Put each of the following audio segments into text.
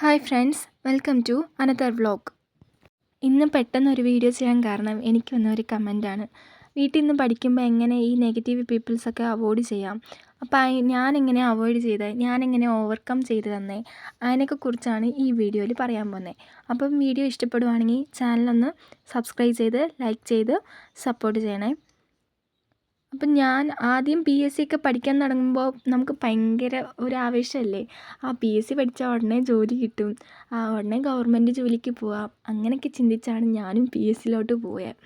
Hi friends welcome to another vlog ഇന്ന് പെട്ടെന്നൊരു video ചെയ്യാൻ കാരണം എനിക്ക് വന്ന ഒരു കമന്റാണ്. വീട്ടിൽ നിന്ന് പഠിക്കുമ്പോൾ എങ്ങനെ ഈ നെഗറ്റീവ് പീപ്പിൾസൊക്കെ അവോയ്ഡ് ചെയ്യാം? അപ്പോൾ ഞാൻ എങ്ങനെ അവോയ്ഡ് ചെയ്ത്? ഞാൻ എങ്ങനെ ഓവർകം ചെയ്ത് തന്നേ? അതിനൊക്കെ കുറിച്ചാണ് ഈ വീഡിയോയിൽ പറയാൻ പോകുന്നത് അപ്പം വീഡിയോ ഇഷ്ടപ്പെടുവാണെങ്കിൽ ചാനലൊന്ന് സബ്സ്ക്രൈബ് ചെയ്ത് ലൈക്ക് ചെയ്ത് സപ്പോർട്ട് ചെയ്യണേ. അപ്പം ഞാൻ ആദ്യം പി എസ് സി ഒക്കെ പഠിക്കാൻ തുടങ്ങുമ്പോൾ നമുക്ക് ഭയങ്കര ഒരു ആവേശമല്ലേ ആ പി എസ് സി പഠിച്ചാൽ ഉടനെ ജോലി കിട്ടും. ആ ഉടനെ ഗവൺമെന്റ് ജോലിക്ക് പോവാം. അങ്ങനെയൊക്കെ ചിന്തിച്ചാണ് ഞാനും പി എസ് സിയിലോട്ട് പോയത്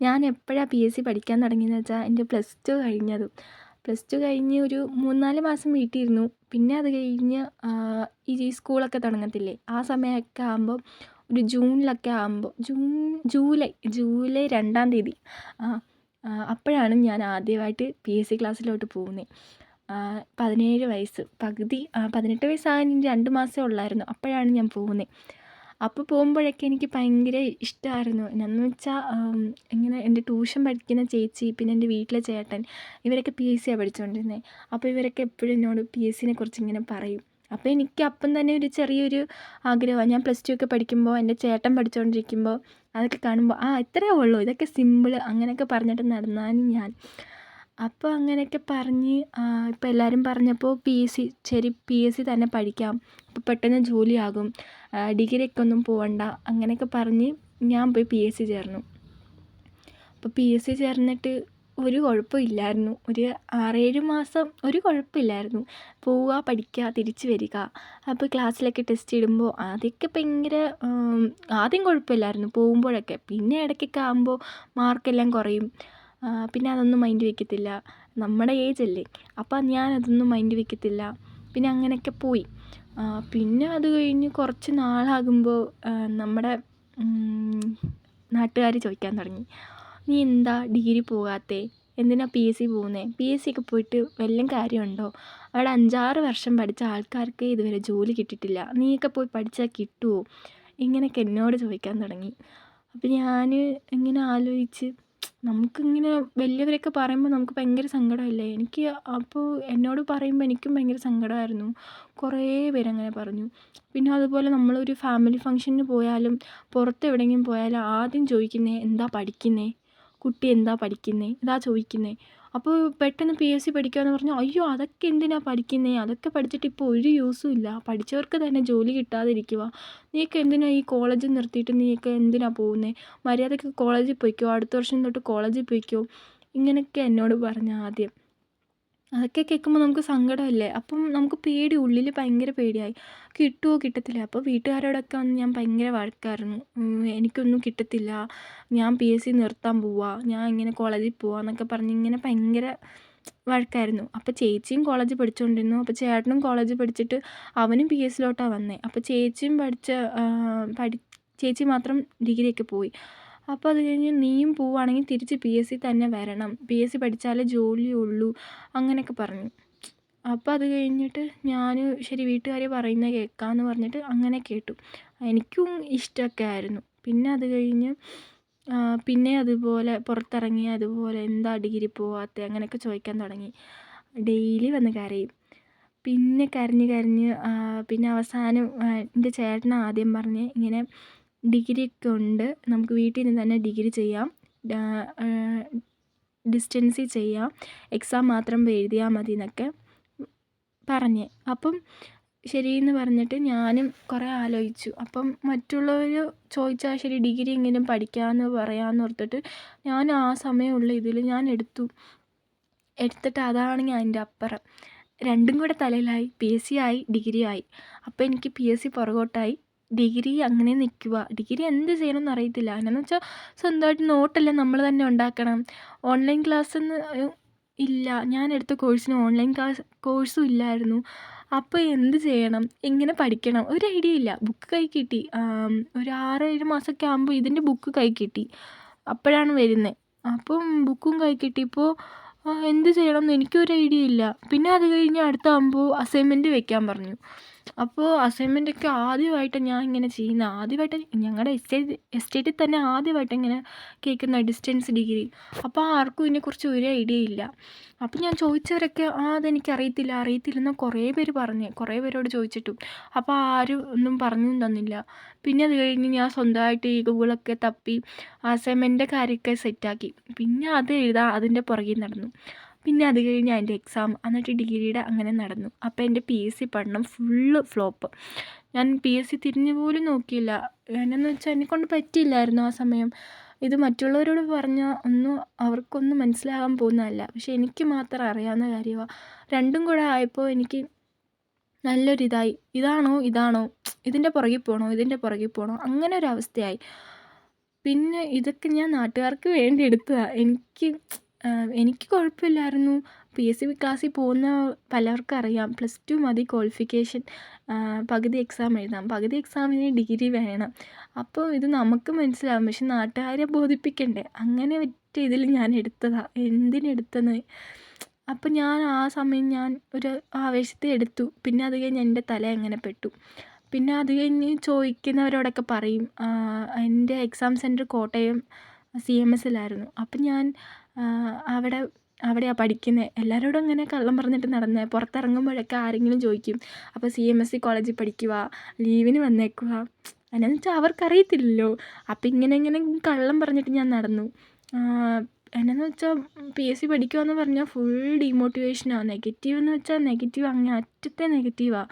ഞാൻ എപ്പോഴാണ് പി എസ് സി പഠിക്കാൻ തുടങ്ങിയെന്ന് വെച്ചാൽ എന്റെ പ്ലസ് ടു കഴിഞ്ഞതും. പ്ലസ് ടു കഴിഞ്ഞ് ഒരു മൂന്നാൽ മാസം വീട്ടിലിരുന്നു പിന്നെ അത് കഴിഞ്ഞ് ഈ സ്കൂളൊക്കെ തുടങ്ങത്തില്ലേ? ആ സമയമൊക്കെ ആകുമ്പോൾ ഒരു ജൂണിലൊക്കെ ആകുമ്പോൾ ജൂൺ ജൂലൈ ജൂലൈ രണ്ടാം തീയതി ആ അപ്പോഴാണ് ഞാൻ ആദ്യമായിട്ട് പി എസ് സി ക്ലാസ്സിലോട്ട് പോകുന്നത് പതിനേഴ് വയസ്സ്. പകുതി പതിനെട്ട് വയസ്സാകാൻ രണ്ട് മാസമേ ഉള്ളായിരുന്നു. അപ്പോഴാണ് ഞാൻ പോകുന്നത് അപ്പോൾ പോകുമ്പോഴൊക്കെ എനിക്ക് ഭയങ്കര ഇഷ്ടമായിരുന്നു എന്നു വെച്ചാൽ ഇങ്ങനെ എന്റെ ട്യൂഷൻ പഠിക്കുന്ന ചേച്ചി പിന്നെ എന്റെ വീട്ടിലെ ചേട്ടൻ ഇവരൊക്കെ പി എസ് സിയാണ് പഠിച്ചുകൊണ്ടിരുന്നത് അപ്പോൾ ഇവരൊക്കെ എപ്പോഴും എന്നോട് പി എസ് സിനെ കുറിച്ച് ഇങ്ങനെ പറയും. അപ്പോൾ എനിക്ക് അപ്പം തന്നെ ഒരു ചെറിയൊരു ആഗ്രഹമാണ് ഞാൻ പ്ലസ് ടു ഒക്കെ പഠിക്കുമ്പോൾ എന്റെ ചേട്ടൻ പഠിച്ചുകൊണ്ടിരിക്കുമ്പോൾ അതൊക്കെ കാണുമ്പോൾ ആ ഇത്രയേ ഉള്ളൂ. ഇതൊക്കെ സിമ്പിൾ അങ്ങനെയൊക്കെ പറഞ്ഞിട്ട് നടന്നാണ് ഞാൻ. അപ്പോൾ അങ്ങനെയൊക്കെ പറഞ്ഞ് ഇപ്പോൾ എല്ലാവരും പറഞ്ഞപ്പോൾ പി എസ് സി ശരി പി എസ് സി തന്നെ പഠിക്കാം. അപ്പോൾ പെട്ടെന്ന് ജോലിയാകും. ഡിഗ്രിയൊക്കെ ഒന്നും പോകണ്ട അങ്ങനെയൊക്കെ പറഞ്ഞ് ഞാൻ പോയി പി എസ് സി ചേർന്നു. അപ്പോൾ പി എസ് സി ചേർന്നിട്ട് ഒരു കുഴപ്പമില്ലായിരുന്നു. ഒരു ആറേഴ് മാസം ഒരു കുഴപ്പമില്ലായിരുന്നു. പോവുക പഠിക്കുക തിരിച്ച് വരിക. അപ്പോൾ ക്ലാസ്സിലൊക്കെ ടെസ്റ്റ് ഇടുമ്പോൾ ആദ്യമൊക്കെ ഭയങ്കര ആദ്യം കുഴപ്പമില്ലായിരുന്നു. പോകുമ്പോഴൊക്കെ. പിന്നെ ഇടയ്ക്കൊക്കെ ആകുമ്പോൾ മാർക്കെല്ലാം കുറയും. പിന്നെ അതൊന്നും മൈൻഡ് വയ്ക്കത്തില്ല നമ്മുടെ ഏജ് അല്ലേ. അപ്പോൾ ഞാനതൊന്നും മൈൻഡ് വയ്ക്കത്തില്ല പിന്നെ അങ്ങനെയൊക്കെ പോയി. പിന്നെ അത് കഴിഞ്ഞ് കുറച്ച് നാളാകുമ്പോൾ നമ്മുടെ നാട്ടുകാർ ചോദിക്കാൻ തുടങ്ങി. നീ എന്താ ഡിഗ്രി പോകാത്തേ? എന്തിനാ പി എസ് സി പോകുന്നത് പി എസ് സി ഒക്കെ പോയിട്ട് വല്ലതും കാര്യമുണ്ടോ? അവിടെ അഞ്ചാറ് വർഷം പഠിച്ച ആൾക്കാർക്ക് ഇതുവരെ ജോലി കിട്ടിയിട്ടില്ല. നീയൊക്കെ പോയി പഠിച്ചാൽ കിട്ടുമോ ഇങ്ങനെയൊക്കെ എന്നോട് ചോദിക്കാൻ തുടങ്ങി. അപ്പം ഞാൻ ഇങ്ങനെ ആലോചിച്ച് നമുക്കിങ്ങനെ വലിയവരൊക്കെ പറയുമ്പോൾ നമുക്ക് ഭയങ്കര സങ്കടമല്ലേ? എനിക്ക് അപ്പോൾ എന്നോട് പറയുമ്പോൾ എനിക്കും ഭയങ്കര സങ്കടമായിരുന്നു. കുറേ പേരങ്ങനെ പറഞ്ഞു. പിന്നെ അതുപോലെ നമ്മളൊരു ഫാമിലി ഫംഗ്ഷന് പോയാലും പുറത്ത് എവിടെയെങ്കിലും പോയാലും ആദ്യം ചോദിക്കുന്നത് എന്താ പഠിക്കുന്നത് കുട്ടി എന്താ പഠിക്കുന്നത് ഇതാ ചോദിക്കുന്നത് അപ്പോൾ പെട്ടെന്ന് പി എസ് സി പഠിക്കുകയെന്ന് പറഞ്ഞാൽ അയ്യോ അതൊക്കെ എന്തിനാ പഠിക്കുന്നത് അതൊക്കെ പഠിച്ചിട്ട് ഇപ്പോൾ ഒരു യൂസും ഇല്ല. പഠിച്ചവർക്ക് തന്നെ ജോലി കിട്ടാതിരിക്കുക നീയൊക്കെ എന്തിനാ ഈ കോളേജ് നിർത്തിയിട്ട് നീയൊക്കെ എന്തിനാ പോകുന്നത് മര്യാദയ്ക്ക് കോളേജിൽ പോയിക്കോ. അടുത്ത വർഷം തൊട്ട് കോളേജിൽ പോയിക്കോ. ഇങ്ങനെയൊക്കെ എന്നോട് പറഞ്ഞു ആദ്യം. അതൊക്കെ കേൾക്കുമ്പോൾ നമുക്ക് സങ്കടമല്ലേ? അപ്പം നമുക്ക് പേടി ഉള്ളിൽ ഭയങ്കര പേടിയായി. കിട്ടുമോ കിട്ടത്തില്ല. അപ്പോൾ വീട്ടുകാരോടൊക്കെ വന്ന് ഞാൻ ഭയങ്കര വഴക്കായിരുന്നു. എനിക്കൊന്നും കിട്ടത്തില്ല. ഞാൻ പി എസ് സി നിർത്താൻ പോവാ. ഞാൻ ഇങ്ങനെ കോളേജിൽ പോവാ എന്നൊക്കെ പറഞ്ഞ് ഇങ്ങനെ ഭയങ്കര വഴക്കായിരുന്നു. അപ്പോൾ ചേച്ചിയും കോളേജ് പഠിച്ചുകൊണ്ടിരുന്നു അപ്പോൾ ചേട്ടനും കോളേജ് പഠിച്ചിട്ട് അവനും പി എസ് സിയിലോട്ടാണ് വന്നത് അപ്പോൾ ചേച്ചിയും പഠിച്ച പഠി ചേച്ചി മാത്രം ഡിഗ്രിയൊക്കെ പോയി. അപ്പോൾ അത് കഴിഞ്ഞ് നീയും പോവുകയാണെങ്കിൽ തിരിച്ച് പി എസ് സി തന്നെ വരണം. പി എസ് സി പഠിച്ചാലേ ജോലിയുള്ളൂ അങ്ങനെയൊക്കെ പറഞ്ഞു. അപ്പോൾ അത് കഴിഞ്ഞിട്ട് ഞാൻ ശരി വീട്ടുകാർ പറയുന്നത് കേൾക്കാമെന്ന് പറഞ്ഞിട്ട് അങ്ങനെ കേട്ടു. എനിക്കും ഇഷ്ടമൊക്കെ ആയിരുന്നു. പിന്നെ അത് കഴിഞ്ഞ് പിന്നെ അതുപോലെ പുറത്തിറങ്ങി അതുപോലെ എന്താ ഡിഗ്രി പോവാത്ത അങ്ങനെയൊക്കെ ചോദിക്കാൻ തുടങ്ങി. ഡെയിലി വന്ന് കരയും. പിന്നെ കരഞ്ഞ് കരഞ്ഞ് പിന്നെ അവസാനം എന്റെ ചേട്ടൻ ആദ്യം പറഞ്ഞ് ഇങ്ങനെ ഡിഗ്രിയൊക്കെ ഉണ്ട്. നമുക്ക് വീട്ടിൽ നിന്ന് തന്നെ ഡിഗ്രി ചെയ്യാം. ഡിസ്റ്റൻസിൽ ചെയ്യാം. എക്സാം മാത്രം എഴുതിയാൽ മതി എന്നൊക്കെ പറഞ്ഞ്. അപ്പം ശരിയെന്ന് പറഞ്ഞിട്ട് ഞാനും കുറേ ആലോചിച്ചു. അപ്പം മറ്റുള്ളവർ ചോദിച്ചാൽ ശരി ഡിഗ്രി എങ്കിലും പഠിക്കാമെന്ന് പറയാമെന്ന് ഓർത്തിട്ട് ഞാൻ ആ സമയമുള്ള ഇതിൽ ഞാൻ എടുത്തു. എടുത്തിട്ട് അതാണെങ്കിൽ അതിന്റെ അപ്പുറം. രണ്ടും കൂടെ തലയിലായി. പി എസ് സി ആയി ഡിഗ്രി ആയി. അപ്പോൾ എനിക്ക് പി എസ് സി പുറകോട്ടായി. ഡിഗ്രി അങ്ങനെ നിൽക്കുക. ഡിഗ്രി എന്ത് ചെയ്യണമെന്ന് അറിയത്തില്ല. എന്നാന്ന് വെച്ചാൽ സ്വന്തമായിട്ട് നോട്ടെല്ലാം നമ്മൾ തന്നെ ഉണ്ടാക്കണം. ഓൺലൈൻ ക്ലാസ്സെന്ന് ഇല്ല. ഞാൻ എടുത്ത കോഴ്സിന് ഓൺലൈൻ ക്ലാസ് കോഴ്സും ഇല്ലായിരുന്നു. അപ്പോൾ എന്ത് ചെയ്യണം? എങ്ങനെ പഠിക്കണം? ഒരു ഐഡിയ ഇല്ല. ബുക്ക് കൈ കിട്ടി. ഒരു ആറ് ഏഴ് മാസമൊക്കെ ആകുമ്പോൾ ഇതിന്റെ ബുക്ക് കൈ കിട്ടി. അപ്പോഴാണ് വരുന്നത്. അപ്പം ബുക്കും കൈ കിട്ടിയപ്പോൾ എന്ത് ചെയ്യണം എന്ന് എനിക്കൊരു ഐഡിയ ഇല്ല. പിന്നെ അത് കഴിഞ്ഞ് അടുത്താകുമ്പോൾ അസൈൻമെന്റ് വെക്കാൻ പറഞ്ഞു. അപ്പോൾ അസൈൻമെന്റൊക്കെ ആദ്യമായിട്ട് ഞാൻ ഇങ്ങനെ ചെയ്യുന്ന. ആദ്യമായിട്ട് ഞങ്ങളുടെ എസ്റ്റേറ്റ് എസ്റ്റേറ്റിൽ തന്നെ ആദ്യമായിട്ട് ഇങ്ങനെ കേൾക്കുന്ന ഡിസ്റ്റൻസ് ഡിഗ്രി അപ്പോൾ ആർക്കും ഇതിനെക്കുറിച്ച് ഒരു ഐഡിയ ഇല്ല. അപ്പോൾ ഞാൻ ചോദിച്ചവരൊക്കെ ആ അതെനിക്ക് അറിയത്തില്ല അറിയത്തില്ലെന്ന് കുറേ പേര് പറഞ്ഞു കുറേ പേരോട് ചോദിച്ചിട്ടും. അപ്പോൾ ആരും ഒന്നും പറഞ്ഞു തന്നില്ല. പിന്നെ അത് കഴിഞ്ഞ് ഞാൻ സ്വന്തമായിട്ട് ഈ ഗൂഗിളൊക്കെ തപ്പി അസൈൻമെന്റിന്റെ കാര്യമൊക്കെ സെറ്റാക്കി പിന്നെ അത് എഴുതാൻ അതിന്റെ പുറകിൽ നടന്നു. പിന്നെ അത് കഴിഞ്ഞ് അതിന്റെ എക്സാം എന്നിട്ട് ഡിഗ്രിയുടെ അങ്ങനെ നടന്നു. അപ്പോൾ എന്റെ പി എസ് സി പഠനം ഫുള്ള് ഫ്ലോപ്പ് ഞാൻ പി എസ് സി തിരിഞ്ഞു പോലും നോക്കിയില്ല. എന്നാന്ന് വെച്ചാൽ എന്നെക്കൊണ്ട് പറ്റിയില്ലായിരുന്നു ആ സമയം. ഇത് മറ്റുള്ളവരോട് പറഞ്ഞാൽ ഒന്നും അവർക്കൊന്നും മനസ്സിലാകാൻ പോകുന്നതല്ല. പക്ഷെ എനിക്ക് മാത്രം അറിയാവുന്ന കാര്യമാണ് രണ്ടും കൂടെ ആയപ്പോൾ എനിക്ക് നല്ലൊരിതായി ഇതാണോ? ഇതാണോ? ഇതിന്റെ പുറകിൽ പോകണോ ഇതിന്റെ പുറകിൽ പോകണോ അങ്ങനെ ഒരു അവസ്ഥയായി. പിന്നെ ഇതൊക്കെ ഞാൻ നാട്ടുകാർക്ക് വേണ്ടി എടുത്തതാണ് എനിക്ക് എനിക്ക് കുഴപ്പമില്ലായിരുന്നു. പി എസ് സി ക്ലാസ്സിൽ പോകുന്ന പലർക്കും അറിയാം പ്ലസ് ടു മതി ക്വാളിഫിക്കേഷൻ. പകുതി എക്സാം എഴുതാം. പകുതി എക്സാമിന് ഡിഗ്രി വേണം. അപ്പോൾ ഇത് നമുക്ക് മനസ്സിലാവും. പക്ഷെ നാട്ടുകാരെ ബോധിപ്പിക്കണ്ടേ? അങ്ങനെ ഒറ്റ ഇതിൽ ഞാൻ എടുത്തതാണ് എന്തിനെടുത്തെന്ന് അപ്പം ഞാൻ ആ സമയം ഞാൻ ഒരു ആവേശത്തെ എടുത്തു. പിന്നെ അത് കഴിഞ്ഞ് എന്റെ തല എങ്ങനെ പെട്ടു? പിന്നെ അത് കഴിഞ്ഞ് ചോദിക്കുന്നവരോടൊക്കെ പറയും എന്റെ exam centre Kottayam C M എസിലായിരുന്നു അപ്പം ഞാൻ അവിടെ അവിടെയാണ് പഠിക്കുന്നത് എല്ലാവരോടും അങ്ങനെ കള്ളം പറഞ്ഞിട്ട് നടന്നത് പുറത്തിറങ്ങുമ്പോഴൊക്കെ ആരെങ്കിലും ചോദിക്കും അപ്പോൾ സി എം എസ് സി കോളേജിൽ പഠിക്കുക ലീവിന് വന്നേക്കുക എന്നാന്ന് വെച്ചാൽ അവർക്കറിയത്തില്ലല്ലോ. അപ്പം ഇങ്ങനെ ഇങ്ങനെ കള്ളം പറഞ്ഞിട്ട് ഞാൻ നടന്നു. എന്നാന്ന് വെച്ചാൽ പി എസ് സി പഠിക്കുവാന്ന് പറഞ്ഞാൽ ഫുൾ ഡീമോട്ടിവേഷനാണ് നെഗറ്റീവ് എന്ന് വെച്ചാൽ നെഗറ്റീവ് അങ്ങനെ അറ്റത്തെ നെഗറ്റീവാണ്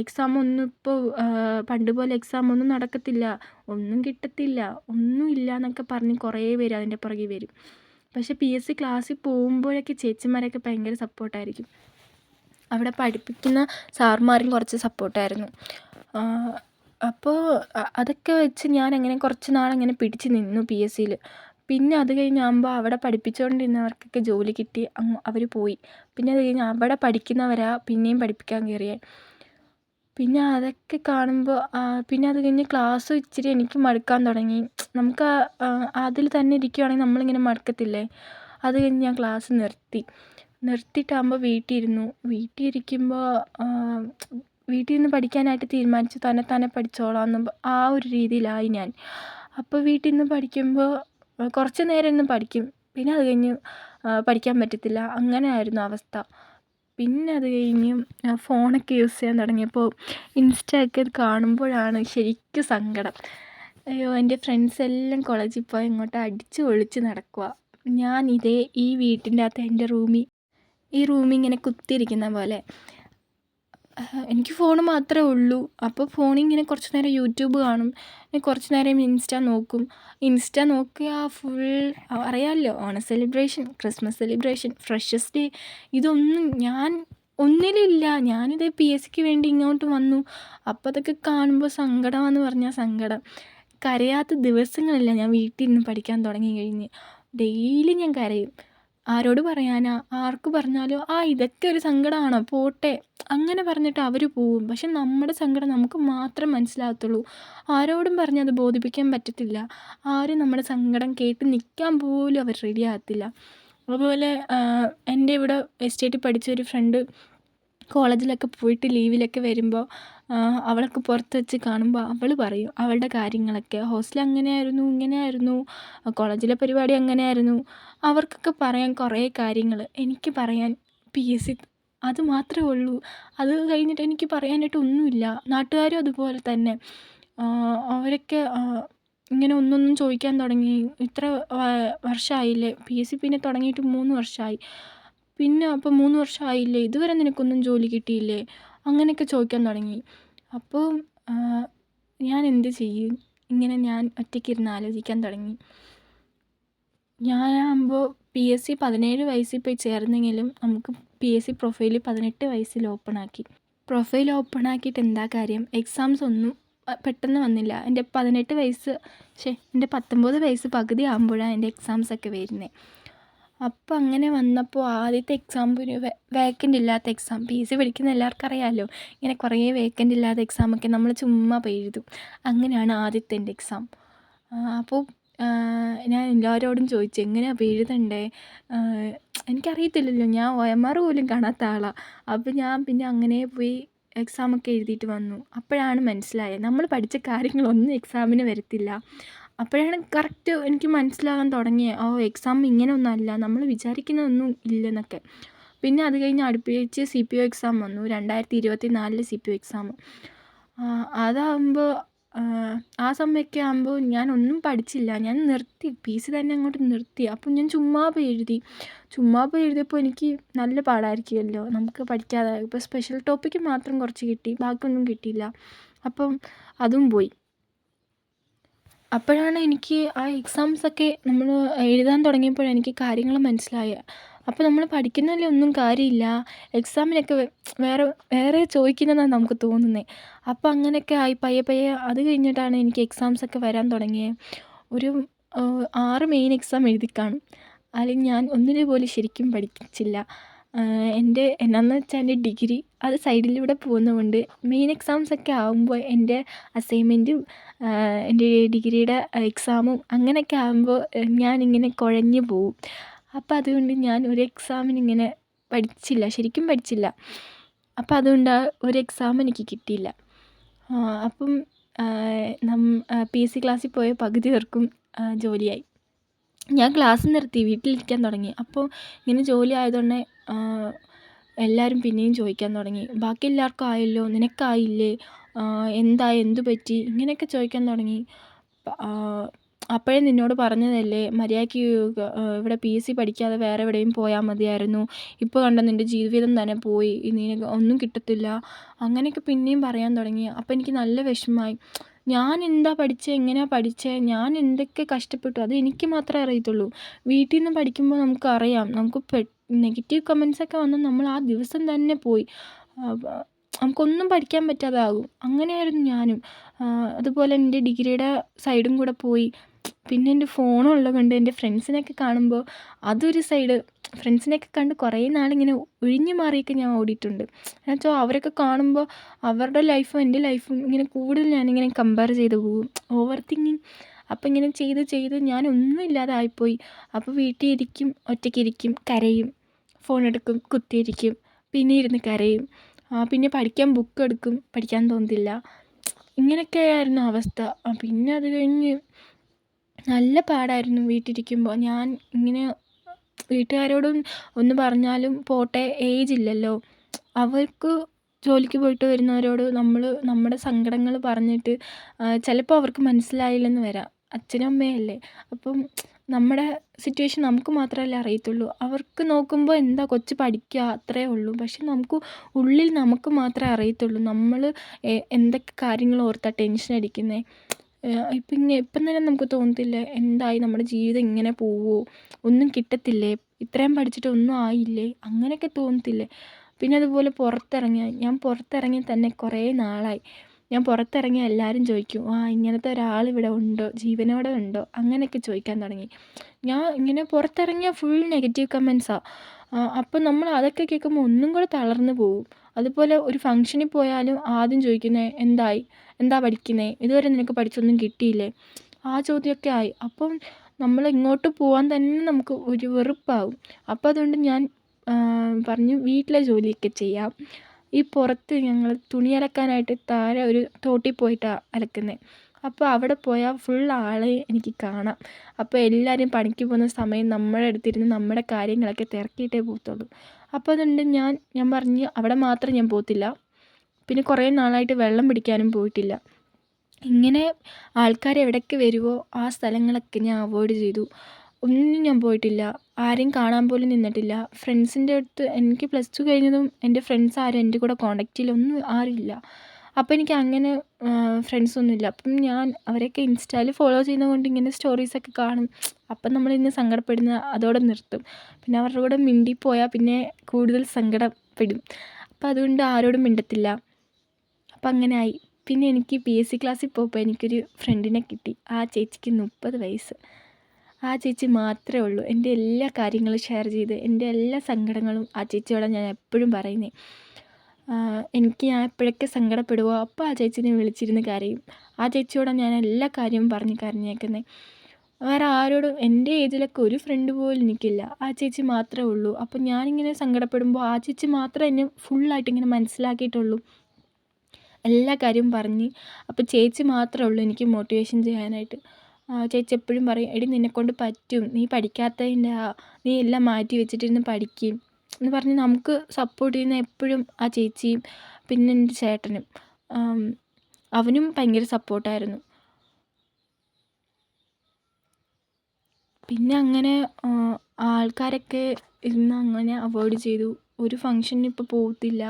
എക്സാം ഒന്നും ഇപ്പോൾ പണ്ട് പോലെ എക്സാം ഒന്നും നടക്കത്തില്ല. ഒന്നും കിട്ടത്തില്ല. ഒന്നും ഇല്ല എന്നൊക്കെ പറഞ്ഞ് കുറേ പേര് അതിന്റെ പുറകിൽ വരും. പക്ഷേ പി എസ് സി ക്ലാസ്സിൽ പോകുമ്പോഴൊക്കെ ചേച്ചിമാരൊക്കെ ഭയങ്കര സപ്പോർട്ടായിരിക്കും അവിടെ പഠിപ്പിക്കുന്ന സാർമാരും കുറച്ച് സപ്പോർട്ടായിരുന്നു അപ്പോൾ അതൊക്കെ വെച്ച് ഞാൻ അങ്ങനെ കുറച്ച് നാളങ്ങനെ പിടിച്ച് നിന്നു പി എസ് സിയിൽ പിന്നെ അത് കഴിഞ്ഞാകുമ്പോൾ അവിടെ പഠിപ്പിച്ചുകൊണ്ടിരുന്നവർക്കൊക്കെ ജോലി കിട്ടി അവർ പോയി. പിന്നെ അത് കഴിഞ്ഞ് അവിടെ പഠിക്കുന്നവരാണ് പിന്നെയും പഠിപ്പിക്കാൻ കയറിയത് പിന്നെ അതൊക്കെ കാണുമ്പോൾ പിന്നെ അത് കഴിഞ്ഞ് ക്ലാസ് ഇച്ചിരി എനിക്ക് മടുക്കാൻ തുടങ്ങി. നമുക്ക് അതിൽ തന്നെ ഇരിക്കുകയാണെങ്കിൽ നമ്മളിങ്ങനെ മടുക്കത്തില്ലേ? അത് കഴിഞ്ഞ് ഞാൻ ക്ലാസ് നിർത്തി. നിർത്തിയിട്ടാകുമ്പോൾ ഇരിക്കുമ്പോൾ വീട്ടിൽ നിന്ന് പഠിക്കാനായിട്ട് തീരുമാനിച്ചു. തന്നെ പഠിച്ചോളാം എന്ന് ആ ഒരു രീതിയിലായി ഞാൻ. അപ്പോൾ വീട്ടിൽ നിന്ന് പഠിക്കുമ്പോൾ കുറച്ച് നേരം ഇരുന്ന് പഠിക്കും. പിന്നെ അത് കഴിഞ്ഞ് പഠിക്കാൻ പറ്റത്തില്ല. അങ്ങനെ ആയിരുന്നു അവസ്ഥ. പിന്നെ അത് കഴിഞ്ഞ് ഫോണൊക്കെ യൂസ് ചെയ്യാൻ തുടങ്ങിയപ്പോൾ ഇൻസ്റ്റ ഒക്കെ കാണുമ്പോഴാണ് ശരിക്കും സങ്കടം. അയ്യോ എന്റെ ഫ്രണ്ട്സ് എല്ലാം കോളേജിൽ പോയി ഇങ്ങോട്ട് അടിച്ച് പൊളിച്ച് നടക്കുക ഞാൻ ഈ വീട്ടിന്റെ അകത്ത് എന്റെ റൂമിൽ ഈ റൂമിൽ ഇങ്ങനെ കുത്തിയിരിക്കുന്ന പോലെ. എനിക്ക് ഫോൺ മാത്രമേ ഉള്ളൂ. അപ്പോൾ ഫോണിൽ ഇങ്ങനെ കുറച്ച് നേരം യൂട്യൂബ് കാണും. കുറച്ച് നേരം ഇൻസ്റ്റ നോക്കും. ഇൻസ്റ്റ നോക്കിയാൽ ഫുൾ അറിയാമല്ലോ Onam celebration Christmas celebration freshers day. ഇതൊന്നും ഞാൻ ഒന്നിലില്ല. ഞാനിത് പി എസ് സിക്ക് വേണ്ടി ഇങ്ങോട്ട് വന്നു. അപ്പോൾ അതൊക്കെ കാണുമ്പോൾ സങ്കടമാണെന്ന് പറഞ്ഞാൽ സങ്കടം. കരയാത്ത ദിവസങ്ങളില്ല ഞാൻ വീട്ടിൽ നിന്ന് പഠിക്കാൻ തുടങ്ങി കഴിഞ്ഞ്. ഡെയിലി ഞാൻ കരയും. ആരോട് പറയാനാ? ആർക്ക് പറഞ്ഞാലോ ആ ഇതൊക്കെ ഒരു സങ്കടമാണോ പോട്ടെ. അങ്ങനെ പറഞ്ഞിട്ട് അവർ പോവും. പക്ഷെ നമ്മുടെ സങ്കടം നമുക്ക് മാത്രം മനസ്സിലാകത്തുള്ളൂ. ആരോടും പറഞ്ഞ് അത് ബോധിപ്പിക്കാൻ പറ്റത്തില്ല. ആരും നമ്മുടെ സങ്കടം കേട്ട് നിൽക്കാൻ പോലും അവർ റെഡി ആകത്തില്ല. അതുപോലെ എന്റെ ഇവിടെ എസ്റ്റേറ്റിൽ പഠിച്ച ഒരു ഫ്രണ്ട് കോളേജിലൊക്കെ പോയിട്ട് ലീവിലൊക്കെ വരുമ്പോൾ അവളൊക്കെ പുറത്ത് വെച്ച് കാണുമ്പോൾ അവൾ പറയും അവളുടെ കാര്യങ്ങളൊക്കെ ഹോസ്റ്റൽ അങ്ങനെയായിരുന്നു ഇങ്ങനെയായിരുന്നു കോളേജിലെ പരിപാടി അങ്ങനെയായിരുന്നു. അവർക്കൊക്കെ പറയാൻ കുറേ കാര്യങ്ങൾ എനിക്ക് പറയാൻ പി എസ് സി അത് മാത്രമേ ഉള്ളൂ. അത് കഴിഞ്ഞിട്ട് എനിക്ക് പറയാനായിട്ട് ഒന്നുമില്ല. നാട്ടുകാരും അതുപോലെ തന്നെ. അവരൊക്കെ ഇങ്ങനെ ഒന്നൊന്നും ചോദിക്കാൻ തുടങ്ങി. ഇത്ര വർഷമായില്ലേ പി എസ് സി പിന്നെ തുടങ്ങിയിട്ട് മൂന്ന് വർഷമായി പിന്നെ അപ്പം മൂന്ന് വർഷമായില്ലേ ഇതുവരെ നിനക്കൊന്നും ജോലി കിട്ടിയില്ലേ? അങ്ങനെയൊക്കെ ചോദിക്കാൻ തുടങ്ങി. അപ്പോൾ ഞാൻ എന്ത് ചെയ്യും? ഇങ്ങനെ ഞാൻ ഒറ്റയ്ക്കിരുന്ന് ആലോചിക്കാൻ തുടങ്ങി. ഞാനാകുമ്പോൾ പി എസ് സി പതിനേഴ് വയസ്സിൽ പോയി ചേർന്നെങ്കിലും നമുക്ക് പി എസ് സി പ്രൊഫൈൽ പതിനെട്ട് വയസ്സിൽ ഓപ്പൺ ആക്കി. പ്രൊഫൈൽ ഓപ്പൺ ആക്കിയിട്ട് എന്താ കാര്യം? എക്സാംസ് ഒന്നും പെട്ടെന്ന് വന്നില്ല. എന്റെ പതിനെട്ട് വയസ്സ് ശേ എന്റെ പത്തൊമ്പത് വയസ്സ് പകുതി ആകുമ്പോഴാണ് എന്റെ എക്സാംസൊക്കെ വരുന്നത്. അപ്പോൾ അങ്ങനെ വന്നപ്പോൾ ആദ്യത്തെ എക്സാം ഒരു വേക്കന്റ് ഇല്ലാത്ത എക്സാം പി സി പഠിക്കുന്ന എല്ലാവർക്കും അറിയാമല്ലോ ഇങ്ങനെ കുറേ വേക്കന്റ് ഇല്ലാത്ത എക്സാമൊക്കെ നമ്മൾ ചുമ്മാ പോയി എഴുതും. അങ്ങനെയാണ് ആദ്യത്തെ എന്റെ എക്സാം അപ്പോൾ ഞാൻ എല്ലാവരോടും ചോദിച്ചു എങ്ങനെയാണ് അപ്പോൾ എഴുതണ്ടേ? എനിക്കറിയത്തില്ലല്ലോ ഞാൻ ഒ എം ആർ പോലും കാണാത്ത ആളാണ് അപ്പോൾ ഞാൻ പിന്നെ അങ്ങനെ പോയി എക്സാമൊക്കെ എഴുതിയിട്ട് വന്നു. അപ്പോഴാണ് മനസ്സിലായത് നമ്മൾ പഠിച്ച കാര്യങ്ങളൊന്നും എക്സാമിന് വരത്തില്ല. അപ്പോഴാണ് കറക്റ്റ് എനിക്ക് മനസ്സിലാകാൻ തുടങ്ങിയത് ഓ എക്സാം ഇങ്ങനെയൊന്നുമല്ല നമ്മൾ വിചാരിക്കുന്നതൊന്നും ഇല്ലെന്നൊക്കെ. പിന്നെ അത് കഴിഞ്ഞ് അടുപ്പിച്ച് സി പി ഒ എക്സാം വന്നു. രണ്ടായിരത്തി ഇരുപത്തി നാലിൽ സി പി ഒ എക്സാം അതാകുമ്പോൾ ആ സമയമൊക്കെ ആകുമ്പോൾ ഞാനൊന്നും പഠിച്ചില്ല. ഞാൻ നിർത്തി. പി സി തന്നെ അങ്ങോട്ട് നിർത്തി. അപ്പം ഞാൻ ചുമ്മാ പോയി എഴുതി. ചുമ്മാ പോയി എഴുതിയപ്പോൾ എനിക്ക് നല്ല പാടായിരിക്കുമല്ലോ. നമുക്ക് പഠിക്കാതെ. ഇപ്പോൾ സ്പെഷ്യൽ ടോപ്പിക്ക് മാത്രം കുറച്ച് കിട്ടി. ബാക്കിയൊന്നും കിട്ടിയില്ല. അപ്പം അതും പോയി. അപ്പോഴാണ് എനിക്ക് ആ എക്സാംസൊക്കെ നമ്മൾ എഴുതാൻ തുടങ്ങിയപ്പോഴാണ് എനിക്ക് കാര്യങ്ങൾ മനസ്സിലായത് അപ്പോൾ നമ്മൾ പഠിക്കുന്നതിൽ ഒന്നും കാര്യമില്ല. എക്സാമിനൊക്കെ വേറെ വേറെ ചോദിക്കുന്നതാണ് നമുക്ക് തോന്നുന്നത് അപ്പോൾ അങ്ങനെയൊക്കെ ആയി പയ്യെ പയ്യെ അത് കഴിഞ്ഞിട്ടാണ് എനിക്ക് എക്സാംസൊക്കെ വരാൻ തുടങ്ങിയത് ഒരു ആറ് മെയിൻ എക്സാം എഴുതി കാണും ഞാൻ ഒന്നിനെ പോലും ശരിക്കും പഠിച്ചില്ല. എന്റെ എന്നാന്ന് വെച്ചാൽ എന്റെ ഡിഗ്രി അത് സൈഡിലൂടെ പോകുന്നതുകൊണ്ട് മെയിൻ എക്സാംസൊക്കെ ആകുമ്പോൾ എന്റെ അസൈൻമെന്റും എന്റെ ഡിഗ്രിയുടെ എക്സാമും അങ്ങനെയൊക്കെ ആകുമ്പോൾ ഞാനിങ്ങനെ കുഴഞ്ഞു പോവും. അപ്പം അതുകൊണ്ട് ഞാൻ ഒരു എക്സാമിനിങ്ങനെ പഠിച്ചില്ല ശരിക്കും പഠിച്ചില്ല. അപ്പം അതുകൊണ്ട് ആ ഒരു എക്സാം എനിക്ക് കിട്ടിയില്ല. അപ്പം നം പി എസ് സി ക്ലാസ്സിൽ പോയ പകുതി പേർക്കും ജോലിയായി. ഞാൻ ക്ലാസ് നിർത്തി വീട്ടിലിരിക്കാൻ തുടങ്ങി. അപ്പോൾ ഇങ്ങനെ ജോലി ആയതുകൊണ്ട് എല്ലാവരും പിന്നെയും ചോദിക്കാൻ തുടങ്ങി. ബാക്കി എല്ലാവർക്കും ആയല്ലോ? നിനക്കായില്ലേ? എന്താ? എന്ത് പറ്റി? ഇങ്ങനെയൊക്കെ ചോദിക്കാൻ തുടങ്ങി. അപ്പോഴേ നിന്നോട് പറഞ്ഞതല്ലേ മര്യാദയ്ക്ക് ഇവിടെ പി എസ് സി പഠിക്കാതെ വേറെ എവിടെയും പോയാൽ മതിയായിരുന്നു. ഇപ്പോൾ കണ്ടോ നിന്റെ ജീവിതം തന്നെ പോയി. നിനക്ക് ഒന്നും കിട്ടത്തില്ല. അങ്ങനെയൊക്കെ പിന്നെയും പറയാൻ തുടങ്ങി. അപ്പോൾ എനിക്ക് നല്ല വിഷമമായി. ഞാൻ എന്താ പഠിച്ചത് എങ്ങനെയാണ് പഠിച്ചത് ഞാൻ എന്തൊക്കെ കഷ്ടപ്പെട്ടു? അത് എനിക്ക് മാത്രമേ അറിയത്തുള്ളൂ. വീട്ടിൽ നിന്ന് പഠിക്കുമ്പോൾ നമുക്കറിയാം. നമുക്ക് പെ നെഗറ്റീവ് കമൻസൊക്കെ വന്നാൽ നമ്മൾ ആ ദിവസം തന്നെ പോയി. നമുക്കൊന്നും പഠിക്കാൻ പറ്റാതാകും. അങ്ങനെയായിരുന്നു ഞാനും. അതുപോലെ എന്റെ ഡിഗ്രിയുടെ സൈഡും കൂടെ പോയി. പിന്നെ എന്റെ ഫോണുള്ളത് കൊണ്ട് എന്റെ ഫ്രണ്ട്സിനെയൊക്കെ കാണുമ്പോൾ അതൊരു സൈഡ് ഫ്രണ്ട്സിനെയൊക്കെ കണ്ട് കുറേ നാളിങ്ങനെ ഒഴിഞ്ഞു മാറിയൊക്കെ ഞാൻ ഓടിയിട്ടുണ്ട്. എന്നുവെച്ചാൽ അവരൊക്കെ കാണുമ്പോൾ അവരുടെ ലൈഫും എന്റെ ലൈഫും ഇങ്ങനെ കൂടുതൽ ഞാനിങ്ങനെ കമ്പയർ ചെയ്ത് പോകും. ഓവർ തിങ്കിങ് അപ്പം ഇങ്ങനെ ചെയ്ത് ചെയ്ത് ഞാനൊന്നും ഒന്നും ഇല്ലാതെ ആയിപ്പോയി അപ്പോൾ വീട്ടിൽ ഇരിക്കും ഒറ്റയ്ക്കിരിക്കും കരയും. ഫോൺ എടുക്കും കുത്തിയിരിക്കും. പിന്നെ ഇരുന്ന് കരയും. പിന്നെ പഠിക്കാൻ ബുക്ക് എടുക്കും. പഠിക്കാൻ തോന്നില്ല. ഇങ്ങനെയൊക്കെ ആയിരുന്നു അവസ്ഥ പിന്നെ അത് കഴിഞ്ഞ് നല്ല പാടായിരുന്നു വീട്ടിലിരിക്കുമ്പോൾ ഞാൻ ഇങ്ങനെ വീട്ടുകാരോടും ഒന്ന് പറഞ്ഞാലും പോട്ടെ ഏജ് ഇല്ലല്ലോ. അവർക്ക് ജോലിക്ക് പോയിട്ട് വരുന്നവരോട് നമ്മൾ നമ്മുടെ സങ്കടങ്ങൾ പറഞ്ഞിട്ട് ചിലപ്പോൾ അവർക്ക് മനസ്സിലായില്ലെന്ന് വരാം. അച്ഛനും അമ്മയല്ലേ അപ്പം നമ്മുടെ സിറ്റുവേഷൻ നമുക്ക് മാത്രമല്ലേ അറിയത്തുള്ളൂ. അവർക്ക് നോക്കുമ്പോൾ എന്താ കൊച്ചു പഠിക്കുക അത്രേ ഉള്ളൂ. പക്ഷെ നമുക്ക് ഉള്ളിൽ നമുക്ക് മാത്രമേ അറിയത്തുള്ളൂ. നമ്മൾ എന്തൊക്കെ കാര്യങ്ങൾ ഓർത്താണ് ടെൻഷൻ അടിക്കുന്നത് ഇപ്പം ഇപ്പം തന്നെ നമുക്ക് തോന്നത്തില്ലേ എന്തായി നമ്മുടെ ജീവിതം ഇങ്ങനെ പോവുമോ ഒന്നും കിട്ടത്തില്ലേ? ഇത്രയും പഠിച്ചിട്ട് ഒന്നും ആയില്ലേ? അങ്ങനെയൊക്കെ തോന്നത്തില്ലേ? പിന്നെ അതുപോലെ പുറത്തിറങ്ങിയ ഞാൻ പുറത്തിറങ്ങി തന്നെ കുറേ നാളായി. ഞാൻ പുറത്തിറങ്ങിയാൽ എല്ലാവരും ചോദിക്കും ആ ഇങ്ങനത്തെ ഒരാൾ ഇവിടെ ഉണ്ടോ? ജീവനോടെ ഉണ്ടോ? അങ്ങനെയൊക്കെ ചോദിക്കാൻ തുടങ്ങി. ഞാൻ ഇങ്ങനെ പുറത്തിറങ്ങിയ ഫുൾ നെഗറ്റീവ് കമൻസാണ് അപ്പോൾ നമ്മൾ അതൊക്കെ കേൾക്കുമ്പോൾ ഒന്നും കൂടെ തളർന്നു പോവും. അതുപോലെ ഒരു ഫംഗ്ഷനിൽ പോയാലും ആദ്യം ചോദിക്കുന്നത് എന്തായി? എന്താ പഠിക്കുന്നത് ഇതുവരെ നിനക്ക് പഠിച്ചൊന്നും കിട്ടിയില്ലേ? ആ ചോദ്യമൊക്കെ ആയി. അപ്പം നമ്മൾ ഇങ്ങോട്ട് പോകാൻ തന്നെ നമുക്ക് ഒരു വെറുപ്പാവും. അപ്പോൾ അതുകൊണ്ട് ഞാൻ പറഞ്ഞു വീട്ടിലെ ജോലിയൊക്കെ ചെയ്യാം. ഈ പുറത്ത് ഞങ്ങൾ തുണി അലക്കാനായിട്ട് താഴെ ഒരു തോട്ടിൽ പോയിട്ടാണ് അലക്കുന്നത് അപ്പോൾ അവിടെ പോയാൽ ഫുൾ ആളെ എനിക്ക് കാണാം. അപ്പോൾ എല്ലാവരും പണിക്ക് പോകുന്ന സമയം നമ്മുടെ അടുത്തിരുന്ന് നമ്മുടെ കാര്യങ്ങളൊക്കെ തിരക്കിയിട്ടേ പോകത്തുള്ളൂ. അപ്പോൾ അതുകൊണ്ട് ഞാൻ ഞാൻ പറഞ്ഞ് അവിടെ മാത്രം ഞാൻ പോകത്തില്ല. പിന്നെ കുറേ നാളായിട്ട് വെള്ളം പിടിക്കാനും പോയിട്ടില്ല. ഇങ്ങനെ ആൾക്കാർ എവിടേക്ക് വരുമോ ആ സ്ഥലങ്ങളൊക്കെ ഞാൻ അവോയ്ഡ് ചെയ്തു. ഒന്നും ഞാൻ പോയിട്ടില്ല. ആരെയും കാണാൻ പോലും നിന്നിട്ടില്ല. ഫ്രണ്ട്സിന്റെ അടുത്ത് എനിക്ക് പ്ലസ് ടു കഴിഞ്ഞതും എന്റെ ഫ്രണ്ട്സ് ആരും എന്റെ കൂടെ കോണ്ടാക്റ്റിൽ ഒന്നും ആരുമില്ല അപ്പോൾ എനിക്ക് അങ്ങനെ ഫ്രണ്ട്സൊന്നുമില്ല അപ്പം ഞാൻ അവരെയൊക്കെ ഇൻസ്റ്റയിൽ ഫോളോ ചെയ്യുന്നത് കൊണ്ട് ഇങ്ങനെ സ്റ്റോറീസൊക്കെ കാണും. അപ്പം നമ്മൾ ഇന്ന് സങ്കടപ്പെടുന്ന അതോടെ നിർത്തും. പിന്നെ അവരുടെ കൂടെ മിണ്ടിപ്പോയാൽ പിന്നെ കൂടുതൽ സങ്കടപ്പെടും. അപ്പം അതുകൊണ്ട് ആരോടും മിണ്ടത്തില്ല. അപ്പം അങ്ങനെ ആയി പിന്നെ എനിക്ക് പി എസ് സി ക്ലാസ്സിൽ പോയപ്പോൾ എനിക്കൊരു ഫ്രണ്ടിനെ കിട്ടി. ആ ചേച്ചിക്ക് മുപ്പത് വയസ്സ്. ആ ചേച്ചി മാത്രമേ ഉള്ളൂ. എന്റെ എല്ലാ കാര്യങ്ങളും ഷെയർ ചെയ്ത് എന്റെ എല്ലാ സങ്കടങ്ങളും ആ ചേച്ചിയോടെ ഞാൻ എപ്പോഴും പറയുന്നേ. എനിക്ക് ഞാൻ എപ്പോഴൊക്കെ സങ്കടപ്പെടുവോ അപ്പോൾ ആ ചേച്ചിനെ വിളിച്ചിരുന്ന് കരയും. ആ ചേച്ചിയോടെ ഞാൻ എല്ലാ കാര്യവും പറഞ്ഞ് കരഞ്ഞേക്കുന്നത് വേറെ ആരോടും എന്റെ ഏജിലൊക്കെ ഒരു ഫ്രണ്ട് പോലും എനിക്കില്ല. ആ ചേച്ചി മാത്രമേ ഉള്ളൂ. അപ്പം ഞാനിങ്ങനെ സങ്കടപ്പെടുമ്പോൾ ആ ചേച്ചി മാത്രമേ എന്നെ ഫുള്ളായിട്ട് ഇങ്ങനെ മനസ്സിലാക്കിയിട്ടുള്ളൂ. എല്ലാ കാര്യവും പറഞ്ഞ് അപ്പോൾ ചേച്ചി മാത്രമേ ഉള്ളൂ എനിക്ക് മോട്ടിവേഷൻ ചെയ്യാനായിട്ട്. ചേച്ചി എപ്പോഴും പറയും എടി നിന്നെക്കൊണ്ട് പറ്റും. നീ പഠിക്കാത്തതിന്റെ നീ എല്ലാം മാറ്റി വെച്ചിട്ടിരുന്ന് പഠിക്കും. എന്ന് പറഞ്ഞ് നമുക്ക് സപ്പോർട്ട് ചെയ്യുന്ന എപ്പോഴും ആ ചേച്ചിയും പിന്നെ എന്റെ ചേട്ടനും. അവനും ഭയങ്കര സപ്പോർട്ടായിരുന്നു പിന്നെ അങ്ങനെ ആൾക്കാരൊക്കെ ഇരുന്ന് അങ്ങനെ അവോയ്ഡ് ചെയ്തു. ഒരു ഫങ്ഷനിപ്പോൾ പോകത്തില്ല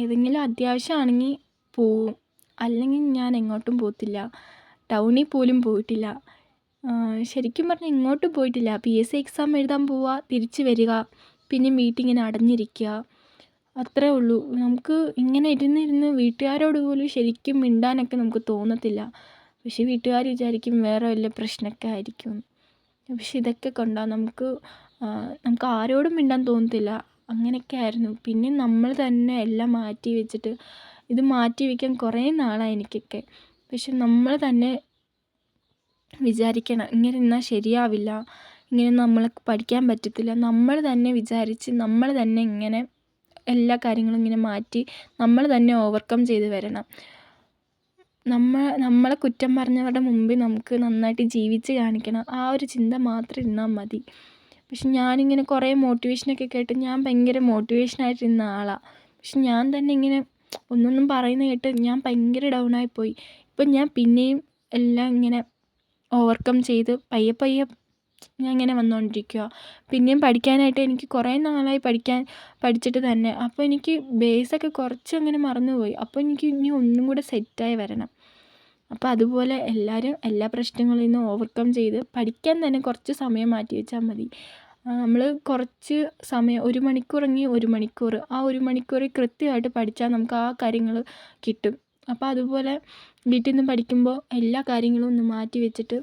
ഏതെങ്കിലും അത്യാവശ്യമാണെങ്കിൽ പോവും. അല്ലെങ്കിൽ ഞാൻ എങ്ങോട്ടും പോകത്തില്ല. ടൗണിൽ പോലും പോയിട്ടില്ല. ശരിക്കും പറഞ്ഞാൽ എങ്ങോട്ടും പോയിട്ടില്ല. പി എസ് സി എക്സാം എഴുതാൻ പോവുക തിരിച്ച് വരിക പിന്നെ ഇങ്ങനെ അടഞ്ഞിരിക്കുക. അത്രേ ഉള്ളൂ. നമുക്ക് ഇങ്ങനെ ഇരുന്ന് ഇരുന്ന് വീട്ടുകാരോട് പോലും ശരിക്കും മിണ്ടാനൊക്കെ നമുക്ക് തോന്നത്തില്ല. പക്ഷേ വീട്ടുകാർ വിചാരിക്കും വേറെ വല്ല പ്രശ്നമൊക്കെ ആയിരിക്കും. പക്ഷെ ഇതൊക്കെ കൊണ്ടാണ് നമുക്ക് നമുക്ക് ആരോടും മിണ്ടാൻ തോന്നത്തില്ല. അങ്ങനെയൊക്കെ ആയിരുന്നു പിന്നെ നമ്മൾ തന്നെ എല്ലാം മാറ്റി വെച്ചിട്ട് ഇത് മാറ്റി വയ്ക്കാൻ കുറേ നാളായി എനിക്കൊക്കെ. പക്ഷെ നമ്മൾ തന്നെ വിചാരിക്കണം ഇങ്ങനെ നിന്നാൽ ശരിയാവില്ല ഇങ്ങനെ നമ്മൾ പഠിക്കാൻ പറ്റത്തില്ല. നമ്മൾ തന്നെ വിചാരിച്ച് നമ്മൾ തന്നെ ഇങ്ങനെ എല്ലാ കാര്യങ്ങളും ഇങ്ങനെ മാറ്റി നമ്മൾ തന്നെ ഓവർകം ചെയ്ത് വരണം. നമ്മൾ നമ്മളെ കുറ്റം പറഞ്ഞവരുടെ മുമ്പിൽ നമുക്ക് നന്നായിട്ട് ജീവിച്ച് കാണിക്കണം. ആ ഒരു ചിന്ത മാത്രം ഇരുന്നാൽ മതി. പക്ഷെ ഞാനിങ്ങനെ കുറേ മോട്ടിവേഷനൊക്കെ കേട്ട് ഞാൻ ഭയങ്കര മോട്ടിവേഷനായിട്ടിരുന്ന ആളാണ് പക്ഷെ ഞാൻ തന്നെ ഇങ്ങനെ ഒന്നൊന്നും പറയുന്നത് കേട്ട് ഞാൻ ഭയങ്കര ഡൗണായിപ്പോയി ഇപ്പം ഞാൻ പിന്നെയും എല്ലാം ഇങ്ങനെ ഓവർകം ചെയ്ത് പയ്യെ പയ്യെ ഞാൻ ഇങ്ങനെ വന്നുകൊണ്ടിരിക്കുക പിന്നെയും പഠിക്കാനായിട്ട് എനിക്ക് കുറേ നാളായി പഠിക്കാൻ പഠിച്ചിട്ട് തന്നെ. അപ്പോൾ എനിക്ക് ബേസൊക്കെ കുറച്ച് അങ്ങനെ മറന്നുപോയി. അപ്പോൾ എനിക്ക് ഇനി ഒന്നും കൂടെ സെറ്റായി വരണം. അപ്പോൾ അതുപോലെ എല്ലാവരും എല്ലാ പ്രശ്നങ്ങളിൽ നിന്നും ഓവർകം ചെയ്ത് പഠിക്കാൻ തന്നെ കുറച്ച് സമയം മാറ്റി വെച്ചാൽ മതി. നമ്മൾ കുറച്ച് സമയം ഒരു മണിക്കൂറെങ്കിൽ ഒരു മണിക്കൂർ. ആ ഒരു മണിക്കൂർ കൃത്യമായിട്ട് പഠിച്ചാൽ നമുക്ക് ആ കാര്യങ്ങൾ കിട്ടും. അപ്പോൾ അതുപോലെ വീട്ടിൽ നിന്ന് പഠിക്കുമ്പോൾ എല്ലാ കാര്യങ്ങളും ഒന്ന് മാറ്റി വെച്ചിട്ട്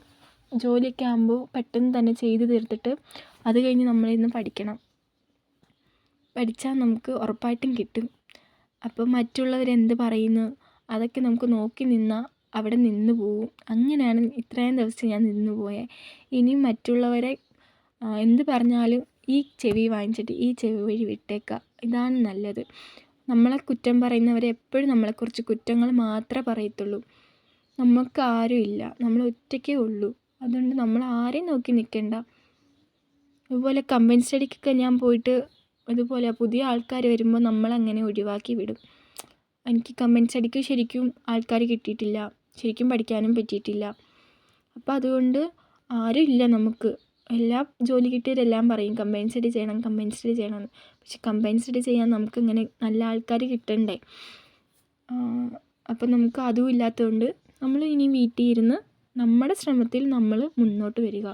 ജോലിയൊക്കെ ആകുമ്പോൾ പെട്ടെന്ന് തന്നെ ചെയ്ത് തീർത്തിട്ട് അത് കഴിഞ്ഞ് നമ്മളിന്ന് പഠിക്കണം. പഠിച്ചാൽ നമുക്ക് ഉറപ്പായിട്ടും കിട്ടും. അപ്പോൾ മറ്റുള്ളവരെന്ത് പറയുന്നു? അതൊക്കെ നമുക്ക് നോക്കി നിന്നാൽ അവിടെ നിന്ന് പോവും. അങ്ങനെയാണ് ഇത്രയും ദിവസം ഞാൻ നിന്ന് പോയത് ഇനി മറ്റുള്ളവരെ എന്ത് പറഞ്ഞാലും ഈ ചെവി വാങ്ങിച്ചിട്ട് ഈ ചെവി വഴി വിട്ടേക്കുക ഇതാണ് നല്ലത്. നമ്മളെ കുറ്റം പറയുന്നവരെ എപ്പോഴും നമ്മളെക്കുറിച്ച് കുറ്റങ്ങൾ മാത്രമേ പറയത്തുള്ളൂ. നമുക്ക് ആരും ഇല്ല. നമ്മൾ ഒറ്റയ്ക്കേ ഉള്ളൂ. അതുകൊണ്ട് നമ്മൾ ആരെയും നോക്കി നിൽക്കണ്ട. അതുപോലെ കമ്പനി സ്റ്റഡിക്കൊക്കെ ഞാൻ പോയിട്ട് അതുപോലെ പുതിയ ആൾക്കാർ വരുമ്പോൾ നമ്മളങ്ങനെ ഒഴിവാക്കി വിടും. എനിക്ക് കമ്പനി സ്റ്റഡിക്ക് ശരിക്കും ആൾക്കാർ കിട്ടിയിട്ടില്ല. ശരിക്കും പഠിക്കാനും പറ്റിയിട്ടില്ല. അപ്പം അതുകൊണ്ട് ആരും ഇല്ല നമുക്ക്. എല്ലാ ജോലി കിട്ടിയവരെല്ലാം പറയും കമ്പൈൻ സ്റ്റഡി ചെയ്യണം കമ്പൈൻ സ്റ്റഡി ചെയ്യണമെന്ന് പക്ഷെ കമ്പൈൻ സ്റ്റഡി ചെയ്യാൻ നമുക്കിങ്ങനെ നല്ല ആൾക്കാർ കിട്ടണ്ടേ? അപ്പം നമുക്ക് അതും ഇല്ലാത്തതുകൊണ്ട് നമ്മൾ ഇനി വീട്ടിൽ ഇരുന്ന് നമ്മുടെ ശ്രമത്തിൽ നമ്മൾ മുന്നോട്ട് വരിക.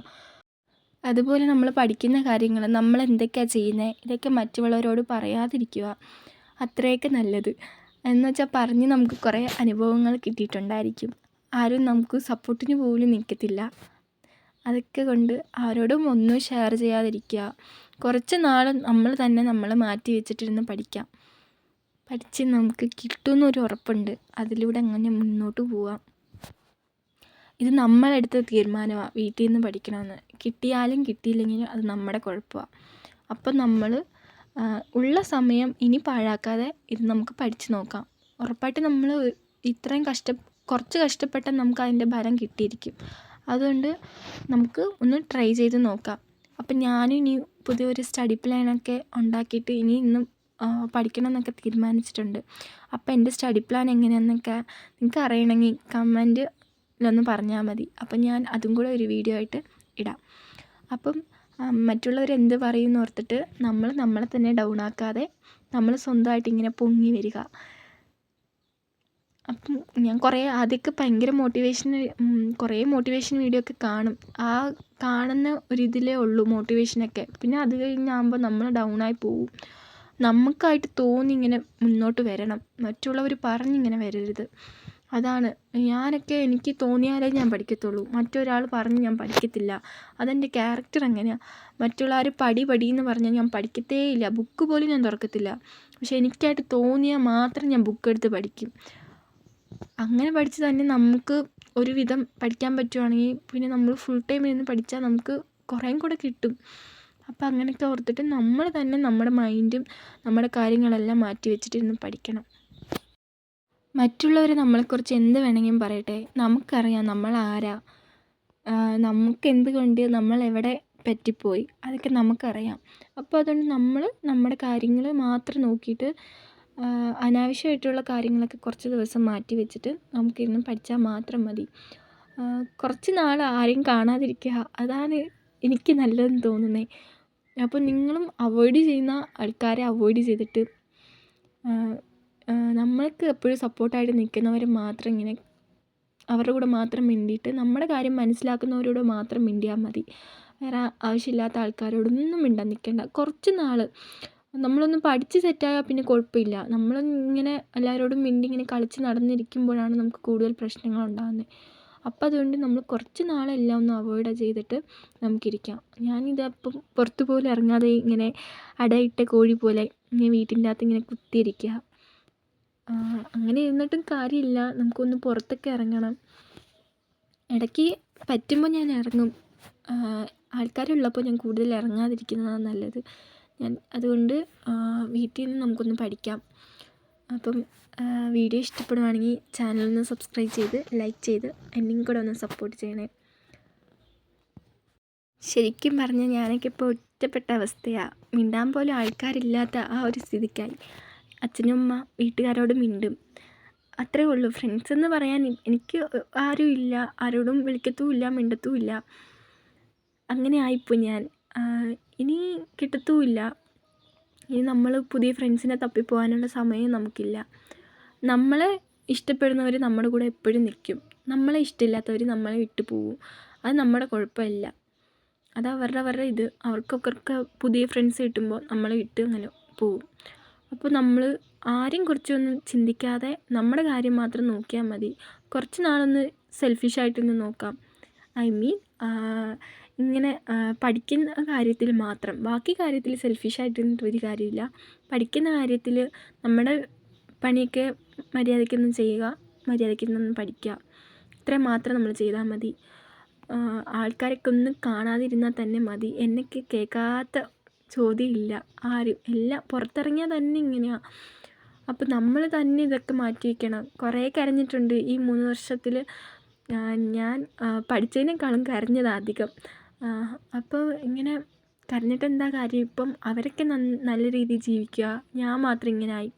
അതുപോലെ നമ്മൾ പഠിക്കുന്ന കാര്യങ്ങൾ നമ്മൾ എന്തൊക്കെയാണ് ചെയ്യുന്നത് ഇതൊക്കെ മറ്റുള്ളവരോട് പറയാതിരിക്കുക. അത്രയൊക്കെ നല്ലത്. എന്ന് വെച്ചാൽ പറഞ്ഞ് നമുക്ക് കുറേ അനുഭവങ്ങൾ കിട്ടിയിട്ടുണ്ടായിരിക്കും. ആരും നമുക്ക് സപ്പോർട്ടിന് പോലും നിൽക്കത്തില്ല. അതൊക്കെ കൊണ്ട് ആരോടും ഒന്നും ഷെയർ ചെയ്യാതിരിക്കുക. കുറച്ച് നാൾ നമ്മൾ തന്നെ നമ്മളെ മാറ്റി വെച്ചിട്ടിരുന്ന് പഠിക്കാം. പഠിച്ച് നമുക്ക് കിട്ടുമെന്നൊരു ഉറപ്പുണ്ട്. അതിലൂടെ അങ്ങനെ മുന്നോട്ട് പോവാം. ഇത് നമ്മളെടുത്ത തീരുമാനമാണ് വീട്ടിൽ നിന്ന് പഠിക്കണമെന്ന്. കിട്ടിയാലും കിട്ടിയില്ലെങ്കിലും അത് നമ്മുടെ കുഴപ്പമാണ് അപ്പം നമ്മൾ ഉള്ള സമയം ഇനി പാഴാക്കാതെ ഇത് നമുക്ക് പഠിച്ചു നോക്കാം. ഉറപ്പായിട്ട് നമ്മൾ ഇത്രയും കഷ്ട കുറച്ച് കഷ്ടപ്പെട്ടാൽ നമുക്ക് അതിന്റെ ഫലം കിട്ടിയിരിക്കും. അതുകൊണ്ട് നമുക്ക് ഒന്ന് ട്രൈ ചെയ്ത് നോക്കാം. അപ്പം ഞാനും ഇനി പുതിയൊരു സ്റ്റഡി പ്ലാനൊക്കെ ഉണ്ടാക്കിയിട്ട് ഇനി ഇന്നും പഠിക്കണം എന്നൊക്കെ തീരുമാനിച്ചിട്ടുണ്ട്. അപ്പം എന്റെ സ്റ്റഡി പ്ലാൻ എങ്ങനെയാണെന്നൊക്കെ നിങ്ങൾക്ക് അറിയണമെങ്കിൽ കമന്റിലൊന്ന് പറഞ്ഞാൽ മതി. അപ്പം ഞാൻ അതും കൂടെ ഒരു വീഡിയോ ആയിട്ട് ഇടാം. അപ്പം മറ്റുള്ളവർ എന്ത് പറയുമെന്ന് ഓർത്തിട്ട് നമ്മൾ നമ്മളെ തന്നെ ഡൗൺ ആക്കാതെ നമ്മൾ സ്വന്തമായിട്ട് ഇങ്ങനെ പൊങ്ങി വരിക. അപ്പം ഞാൻ കുറേ ആദ്യമൊക്കെ ഭയങ്കര മോട്ടിവേഷൻ കുറേ മോട്ടിവേഷൻ വീഡിയോ ഒക്കെ കാണും. ആ കാണുന്ന ഒരിതിലേ ഉള്ളൂ മോട്ടിവേഷനൊക്കെ പിന്നെ അത് കഴിഞ്ഞാകുമ്പോൾ നമ്മൾ ഡൗൺ ആയി പോവും. നമുക്കായിട്ട് തോന്നി ഇങ്ങനെ മുന്നോട്ട് വരണം. മറ്റുള്ളവർ പറഞ്ഞിങ്ങനെ വരരുത്. അതാണ്. ഞാനൊക്കെ എനിക്ക് തോന്നിയാലേ ഞാൻ പഠിക്കത്തുള്ളൂ. മറ്റൊരാൾ പറഞ്ഞ് ഞാൻ പഠിക്കത്തില്ല. അതെന്റെ ക്യാരക്ടർ അങ്ങനെയാണ് മറ്റുള്ളവർ പടി പടി എന്ന് പറഞ്ഞാൽ ഞാൻ പഠിക്കത്തേ ഇല്ല ബുക്ക് പോലും ഞാൻ തുറക്കത്തില്ല. പക്ഷേ എനിക്കായിട്ട് തോന്നിയാൽ മാത്രം ഞാൻ ബുക്ക് എടുത്ത് പഠിക്കും. അങ്ങനെ പഠിച്ച് തന്നെ നമുക്ക് ഒരുവിധം പഠിക്കാൻ പറ്റുവാണെങ്കിൽ പിന്നെ നമ്മൾ ഫുൾ ടൈം ഇരുന്ന് പഠിച്ചാൽ നമുക്ക് കുറേയും കൂടെ കിട്ടും. അപ്പം അങ്ങനെയൊക്കെ ഓർത്തിട്ട് നമ്മൾ തന്നെ നമ്മുടെ മൈൻഡും നമ്മുടെ കാര്യങ്ങളെല്ലാം മാറ്റി വെച്ചിട്ടിരുന്ന് പഠിക്കണം. മറ്റുള്ളവർ നമ്മളെക്കുറിച്ച് എന്ത് വേണമെങ്കിലും പറയട്ടെ? നമുക്കറിയാം നമ്മൾ ആരാ നമുക്ക് എന്തുകൊണ്ട് നമ്മൾ എവിടെ പറ്റിപ്പോയി? അതൊക്കെ നമുക്കറിയാം. അപ്പോൾ അതുകൊണ്ട് നമ്മൾ നമ്മുടെ കാര്യങ്ങൾ മാത്രം നോക്കിയിട്ട് അനാവശ്യമായിട്ടുള്ള കാര്യങ്ങളൊക്കെ കുറച്ച് ദിവസം മാറ്റി വെച്ചിട്ട് നമുക്കിരുന്ന് പഠിച്ചാൽ മാത്രം മതി. കുറച്ച് നാൾ ആരെയും കാണാതിരിക്കുക അതാണ് എനിക്ക് നല്ലതെന്ന് തോന്നുന്നത് അപ്പോൾ നിങ്ങളും അവോയ്ഡ് ചെയ്യുന്ന ആൾക്കാരെ അവോയ്ഡ് ചെയ്തിട്ട് നമ്മൾക്ക് എപ്പോഴും സപ്പോർട്ടായിട്ട് നിൽക്കുന്നവർ മാത്രം ഇങ്ങനെ അവരുടെ കൂടെ മാത്രം മിണ്ടിയിട്ട് നമ്മുടെ കാര്യം മനസ്സിലാക്കുന്നവരോട് മാത്രം മിണ്ടിയാൽ മതി. വേറെ ആവശ്യമില്ലാത്ത ആൾക്കാരോടൊന്നും മിണ്ടാൻ നിൽക്കേണ്ട. കുറച്ച് നാൾ നമ്മളൊന്ന് പഠിച്ച് സെറ്റായാൽ പിന്നെ കുഴപ്പമില്ല. നമ്മൾ ഇങ്ങനെ എല്ലാവരോടും മിണ്ടി ഇങ്ങനെ കളിച്ച് നടന്നിരിക്കുമ്പോഴാണ് നമുക്ക് കൂടുതൽ പ്രശ്നങ്ങൾ ഉണ്ടാകുന്നത് അപ്പം അതുകൊണ്ട് നമ്മൾ കുറച്ച് നാളെല്ലാം ഒന്ന് അവോയ്ഡ് ചെയ്തിട്ട് നമുക്കിരിക്കാം. ഞാനിതപ്പം പുറത്ത് പോലും ഇറങ്ങാതെ ഇങ്ങനെ അടയിട്ട കോഴി പോലെ ഇങ്ങനെ വീട്ടിന്റെ അകത്ത് ഇങ്ങനെ കുത്തിയിരിക്കുക. അങ്ങനെ ഇരുന്നിട്ടും കാര്യമില്ല. നമുക്കൊന്ന് പുറത്തൊക്കെ ഇറങ്ങണം. ഇടയ്ക്ക് പറ്റുമ്പോൾ ഞാൻ ഇറങ്ങും. ആൾക്കാരുള്ളപ്പോൾ ഞാൻ കൂടുതൽ ഇറങ്ങാതിരിക്കുന്നതാണ് നല്ലത്. ഞാൻ അതുകൊണ്ട് വീട്ടിൽ നിന്ന് നമുക്കൊന്ന് പഠിക്കാം. അപ്പം വീഡിയോ ഇഷ്ടപ്പെടുവാണെങ്കിൽ ചാനലൊന്ന് സബ്സ്ക്രൈബ് ചെയ്ത് ലൈക്ക് ചെയ്ത് എന്നെയും കൂടെ ഒന്ന് സപ്പോർട്ട് ചെയ്യണേ. ശരിക്കും പറഞ്ഞാൽ ഞാനൊക്കെ ഇപ്പോൾ ഒറ്റപ്പെട്ട അവസ്ഥയാണ് മിണ്ടാൻ പോലും ആൾക്കാരില്ലാത്ത ആ ഒരു സ്ഥിതിക്കായി. അച്ഛനും അമ്മ വീട്ടുകാരോട് മിണ്ടും. അത്രേ ഉള്ളൂ. ഫ്രണ്ട്സ് എന്ന് പറയാൻ എനിക്ക് ആരും ഇല്ല. ആരോടും വിളിക്കത്തുമില്ല മിണ്ടത്തുമില്ല അങ്ങനെ ആയിപ്പോയി ഞാൻ. ഇനി കിട്ടത്തുമില്ല ഇനി നമ്മൾ പുതിയ ഫ്രണ്ട്സിനെ തപ്പിപ്പോകാനുള്ള സമയം നമുക്കില്ല. നമ്മളെ ഇഷ്ടപ്പെടുന്നവർ നമ്മുടെ കൂടെ എപ്പോഴും നിൽക്കും നമ്മളെ ഇഷ്ടമില്ലാത്തവർ നമ്മളെ വിട്ടു പോവും. അത് നമ്മുടെ കുഴപ്പമില്ല. അത് അവരുടെ അവരുടെ ഇത്. അവർക്കൊക്കെ പുതിയ ഫ്രണ്ട്സ് കിട്ടുമ്പോൾ നമ്മളെ വിട്ട് അങ്ങനെ പോവും. അപ്പോൾ നമ്മൾ ആരെയും കുറിച്ചൊന്നും ചിന്തിക്കാതെ നമ്മുടെ കാര്യം മാത്രം നോക്കിയാൽ മതി. കുറച്ച് നാളൊന്ന് സെൽഫിഷായിട്ടൊന്ന് നോക്കാം. ഐ മീൻ ഇങ്ങനെ പഠിക്കുന്ന കാര്യത്തിൽ മാത്രം. ബാക്കി കാര്യത്തിൽ സെൽഫിഷായിട്ടിരുന്നിട്ട് ഒരു കാര്യമില്ല. പഠിക്കുന്ന കാര്യത്തിൽ നമ്മുടെ പണിയൊക്കെ മര്യാദയ്ക്കൊന്നും ചെയ്യുക മര്യാദയ്ക്കൊന്നും പഠിക്കുക. ഇത്രയും മാത്രം നമ്മൾ ചെയ്താൽ മതി. ആൾക്കാരൊക്കെ ഒന്ന് കാണാതിരുന്നാൽ തന്നെ മതി. എന്നൊക്കെ കേൾക്കാത്ത ചോദ്യമില്ല. ആരും. എല്ലാം പുറത്തിറങ്ങിയാൽ തന്നെ ഇങ്ങനെയാണ് അപ്പോൾ നമ്മൾ തന്നെ ഇതൊക്കെ മാറ്റി വയ്ക്കണം. കുറേ കരഞ്ഞിട്ടുണ്ട് ഈ മൂന്ന് വർഷത്തിൽ. ഞാൻ പഠിച്ചതിനേക്കാളും കരഞ്ഞത് അധികം. അപ്പോൾ ഇങ്ങനെ കരഞ്ഞിട്ട് എന്താ കാര്യം? ഇപ്പം അവരൊക്കെ നല്ല രീതിയിൽ ജീവിക്കുക. ഞാൻ മാത്രം ഇങ്ങനെ ആയി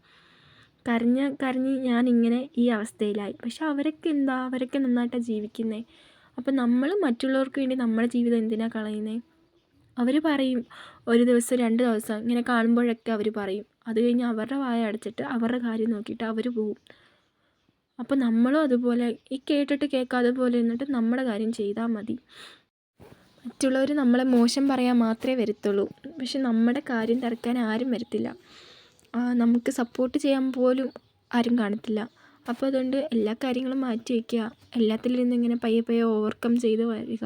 കരഞ്ഞ് കരഞ്ഞ് ഇങ്ങനെ ഈ അവസ്ഥയിലായി. പക്ഷെ അവരൊക്കെ എന്താ? അവരൊക്കെ നന്നായിട്ടാണ് ജീവിക്കുന്നത് അപ്പം നമ്മൾ മറ്റുള്ളവർക്ക് വേണ്ടി നമ്മുടെ ജീവിതം എന്തിനാണ് കളയുന്നത് അവർ പറയും ഒരു ദിവസം രണ്ട് ദിവസം ഇങ്ങനെ കാണുമ്പോഴൊക്കെ അവർ പറയും. അത് കഴിഞ്ഞ് അവരുടെ വായ അടച്ചിട്ട് അവരുടെ കാര്യം നോക്കിയിട്ട് അവർ പോവും. അപ്പോൾ നമ്മളും അതുപോലെ ഈ കേട്ടിട്ട് കേൾക്കാതെ പോലെ എന്നിട്ട് നമ്മുടെ കാര്യം ചെയ്താൽ മതി. മറ്റുള്ളവർ നമ്മളെ മോശം പറയാൻ മാത്രമേ വരത്തുള്ളൂ. പക്ഷെ നമ്മുടെ കാര്യം തിരക്കാൻ ആരും വരത്തില്ല. നമുക്ക് സപ്പോർട്ട് ചെയ്യാൻ പോലും ആരും കാണത്തില്ല. അപ്പോൾ അതുകൊണ്ട് എല്ലാ കാര്യങ്ങളും മാറ്റി വയ്ക്കുക എല്ലാത്തിൽ നിന്നും ഇങ്ങനെ പയ്യെ പയ്യെ ഓവർകം ചെയ്ത് വരിക.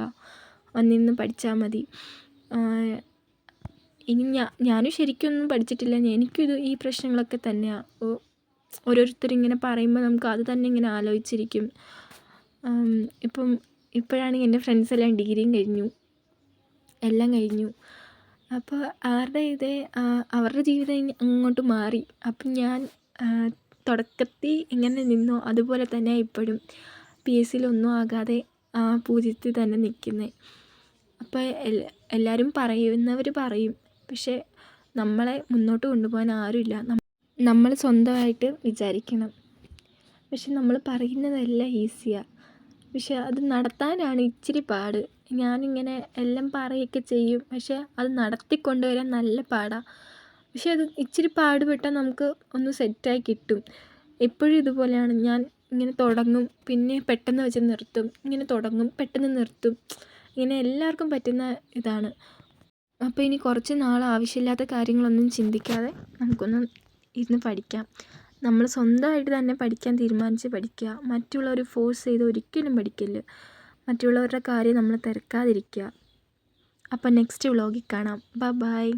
വന്നിരുന്ന് പഠിച്ചാൽ മതി. ഇനി ഞാൻ ഞാനും ശരിക്കൊന്നും പഠിച്ചിട്ടില്ല. എനിക്കും ഇത് ഈ പ്രശ്നങ്ങളൊക്കെ തന്നെയാണ് ഓരോരുത്തർ ഇങ്ങനെ പറയുമ്പോൾ നമുക്ക് അത് തന്നെ ഇങ്ങനെ ആലോചിച്ചിരിക്കും. ഇപ്പം ഇപ്പോഴാണെങ്കിൽ എന്റെ ഫ്രണ്ട്സ് എല്ലാം ഡിഗ്രിയും കഴിഞ്ഞു. എല്ലാം കഴിഞ്ഞു. അപ്പോൾ അവരുടെ ഇത് അവരുടെ ജീവിതം അങ്ങോട്ട് മാറി. അപ്പം ഞാൻ തുടക്കത്തിൽ എങ്ങനെ നിന്നോ. അതുപോലെ തന്നെ ഇപ്പോഴും പി എസ് സിയിലൊന്നും ആകാതെ പൂജ്യത്തിൽ തന്നെ നിൽക്കുന്നത് അപ്പോൾ എല്ലാവരും പറയുന്നവർ പറയും. പക്ഷേ നമ്മളെ മുന്നോട്ട് കൊണ്ടുപോകാൻ ആരുമില്ല. നമ്മൾ സ്വന്തമായിട്ട് വിചാരിക്കണം. പക്ഷെ നമ്മൾ പറയുന്നതെല്ലാം ഈസിയാണ് പക്ഷെ അത് നടത്താനാണ് ഇച്ചിരി പാട്. ഞാനിങ്ങനെ എല്ലാം പറയുകയൊക്കെ ചെയ്യും. പക്ഷെ അത് നടത്തിക്കൊണ്ടുവരാൻ നല്ല പാടാണ് പക്ഷെ അത് ഇച്ചിരി പാടുപെട്ടാൽ നമുക്ക് ഒന്ന് സെറ്റായി കിട്ടും. എപ്പോഴും ഇതുപോലെയാണ്. ഞാൻ ഇങ്ങനെ തുടങ്ങും പിന്നെ പെട്ടെന്ന് വെച്ച് നിർത്തും. ഇങ്ങനെ തുടങ്ങും പെട്ടെന്ന് നിർത്തും. ഇങ്ങനെ എല്ലാവർക്കും പറ്റുന്ന ഇതാണ്. അപ്പോൾ ഇനി കുറച്ച് നാൾ ആവശ്യമില്ലാത്ത കാര്യങ്ങളൊന്നും ചിന്തിക്കാതെ നമുക്കൊന്ന് ഇരുന്ന് പഠിക്കാം. നമ്മൾ സ്വന്തമായിട്ട് തന്നെ പഠിക്കാൻ തീരുമാനിച്ച് പഠിക്കുക. മറ്റുള്ളവർ ഫോഴ്സ് ചെയ്ത് ഒരിക്കലും പഠിക്കില്ല. മറ്റുള്ളവരുടെ കാര്യം നമ്മൾ തിരക്കാതിരിക്കുക. അപ്പോൾ നെക്സ്റ്റ് വ്ളോഗിൽ കാണാം. ബ ബായ്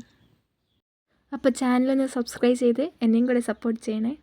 അപ്പോൾ ചാനലൊന്ന് സബ്സ്ക്രൈബ് ചെയ്ത് എന്നെയും കൂടെ സപ്പോർട്ട് ചെയ്യണേ.